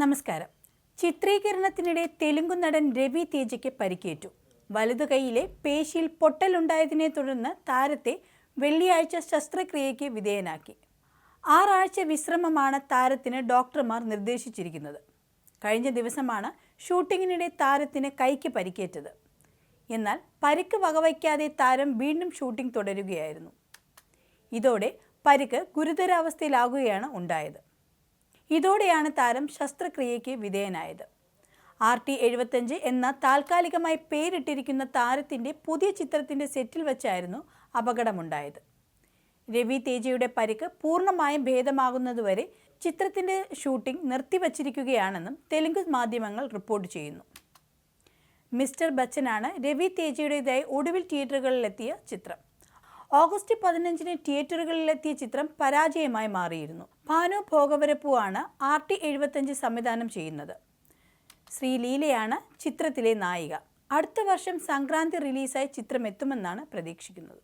നമസ്കാരം. ചിത്രീകരണത്തിനിടെ തെലുങ്കു നടൻ രവി തേജയ്ക്ക് പരിക്കേറ്റു. വലതു കൈയിലെ പേശിയിൽ പൊട്ടലുണ്ടായതിനെ തുടർന്ന് താരത്തെ വെള്ളിയാഴ്ച ശസ്ത്രക്രിയയ്ക്ക് വിധേയനാക്കി. ആറാഴ്ച വിശ്രമമാണ് താരത്തിന് ഡോക്ടർമാർ നിർദ്ദേശിച്ചിരിക്കുന്നത്. കഴിഞ്ഞ ദിവസമാണ് ഷൂട്ടിങ്ങിനിടെ താരത്തിന് കൈക്ക് പരിക്കേറ്റത്. എന്നാൽ പരിക്ക് വകവയ്ക്കാതെ താരം വീണ്ടും ഷൂട്ടിംഗ് തുടരുകയായിരുന്നു. ഇതോടെ പരിക്ക് ഗുരുതരാവസ്ഥയിലാകുകയാണ് ഉണ്ടായത്. ഇതോടെയാണ് താരം ശസ്ത്രക്രിയയ്ക്ക് വിധേയനായത്. ആർ ടി എഴുപത്തഞ്ച് എന്ന താൽക്കാലികമായി പേരിട്ടിരിക്കുന്ന താരത്തിന്റെ പുതിയ ചിത്രത്തിന്റെ സെറ്റിൽ വെച്ചായിരുന്നു അപകടമുണ്ടായത്. രവി തേജയുടെ പരിക്ക് പൂർണമായും ഭേദമാകുന്നതുവരെ ചിത്രത്തിന്റെ ഷൂട്ടിംഗ് നിർത്തിവച്ചിരിക്കുകയാണെന്നും തെലുങ്ക് മാധ്യമങ്ങൾ റിപ്പോർട്ട് ചെയ്യുന്നു. മിസ്റ്റർ ബച്ചനാണ് രവി തേജയുടേതായി ഒടുവിൽ തിയേറ്ററുകളിലെത്തിയ ചിത്രം. ഓഗസ്റ്റ് പതിനഞ്ചിന് തിയേറ്ററുകളിലെത്തിയ ചിത്രം പരാജയമായി മാറിയിരുന്നു. ഭാനു ഭോഗവരപ്പു ആണ് ആർ ടി എഴുപത്തഞ്ച് സംവിധാനം ചെയ്യുന്നത്. ശ്രീ ലീലയാണ് ചിത്രത്തിലെ നായിക. അടുത്ത വർഷം സംക്രാന്തി റിലീസായി ചിത്രം എത്തുമെന്നാണ് പ്രതീക്ഷിക്കുന്നത്.